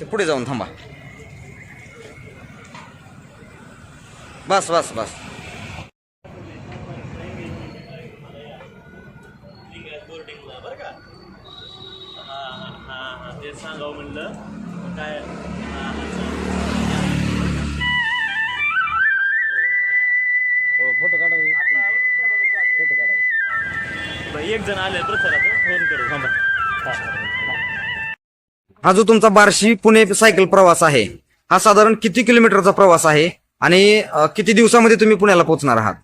ते पुढे जाऊन थांबा. बस बस बस. सांगावं म्हणलं काय फोटो काढा फोटो काढा एक जण आले प्रचाराचं फोन करू. थांबा. हा जो तुमचा बार्शी पुणे सायकल प्रवास आहे हा साधारण किती किलोमीटरचा प्रवास आहे आणि अ, किती दिवसामध्ये तुम्ही पुण्याला पोहोचणार आहात?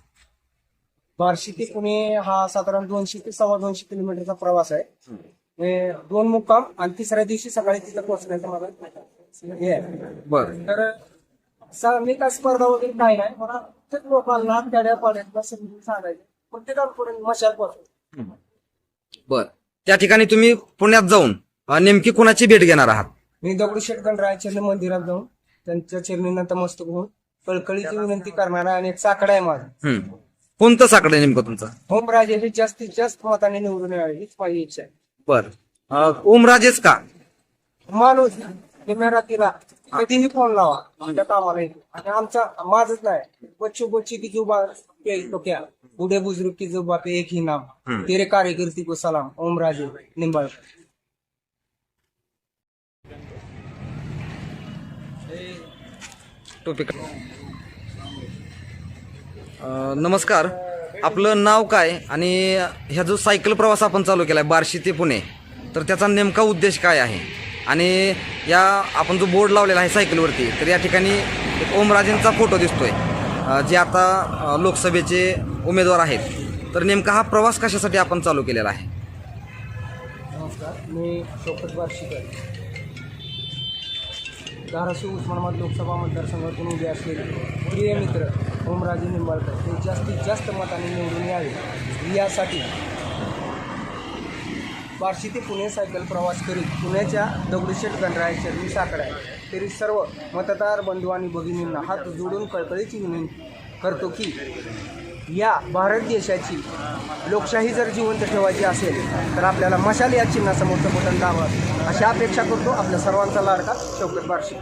बार्शी ते पुणे हा साधारण दोनशे ते सव्वा दोनशे किलोमीटरचा प्रवास आहे. हे दोन मुक्काम आणि तिसऱ्या दिवशी सकाळी तिथं पोहोचण्याचं मला हे आहे. बर. तर सा- मी काय स्पर्धा वगैरे काही नाही मला प्रत्येक लोकांना खेड्या पाड्यातला समजून सांगायचं. प्रत्येकापर्यंत मशाल पोहोचतो बर. त्या ठिकाणी तुम्ही पुण्यात जाऊन नेमकी कुणाची भेट घेणार आहात? मी दगडूशेठ गणरायाच्या मंदिरात जाऊन त्यांच्या चरणी नतमस्तक होऊन कळकळीची विनंती करणारा आणि एक साकडा आहे माझा. कोणतं साकडं आहे नेमकं तुमचं? होमराजे हे जास्तीत जास्त मताने निवडून यावे हीच माझी इच्छा आहे. बर. ओमराजेच का? माणूस कधीही फोन लावा आमच्या कामाला येतो. आणि आमचा माझच नाही. बच्चू बच्ची की जुबा पे तो क्या बूढ़े बुजुर्ग की जुबा पे एक ही नाम. तेरे कार्यकर्ती को सलाम ओम राजे निंबाळकर. टोपी नमस्कार. आपलं नाव काय? आणि ह्या जो सायकल प्रवास आपण चालू केला आहे बार्शी ते पुणे तर त्याचा नेमका उद्देश काय आहे? आणि या आपण जो बोर्ड लावलेला आहे सायकलवरती तर या ठिकाणी एक ओमराजेंचा फोटो दिसतोय. जे आता लोकसभेचे उमेदवार आहेत. तर नेमका हा प्रवास कशासाठी आपण चालू केलेला आहे? नमस्कार मी शोकत बार्शीकर. धाराशिव उस्मानाबाद लोकसभा मतदारसंघातून उभे असलेले प्रिय मित्र ओमराजे निंबाळकर हे जास्तीत जास्त मताने निवडून यावे. यासाठी बार्शी ते पुणे सायकल प्रवास करीत पुण्याच्या दगडूशेठ गणरायाच्या मी साकडा आहे तरी सर्व मतदार बंधू आणि भगिनींना हात जोडून कळकळीची विनंती करतो की या भारत देशाची लोकशाही जर जिवंत ठेवायची असेल तर आपल्याला मशाल या चिन्हासमोरचं बटन दाबावं. अशी अपेक्षा करतो आपल्या सर्वांचा लाडका शौकत बार्शी.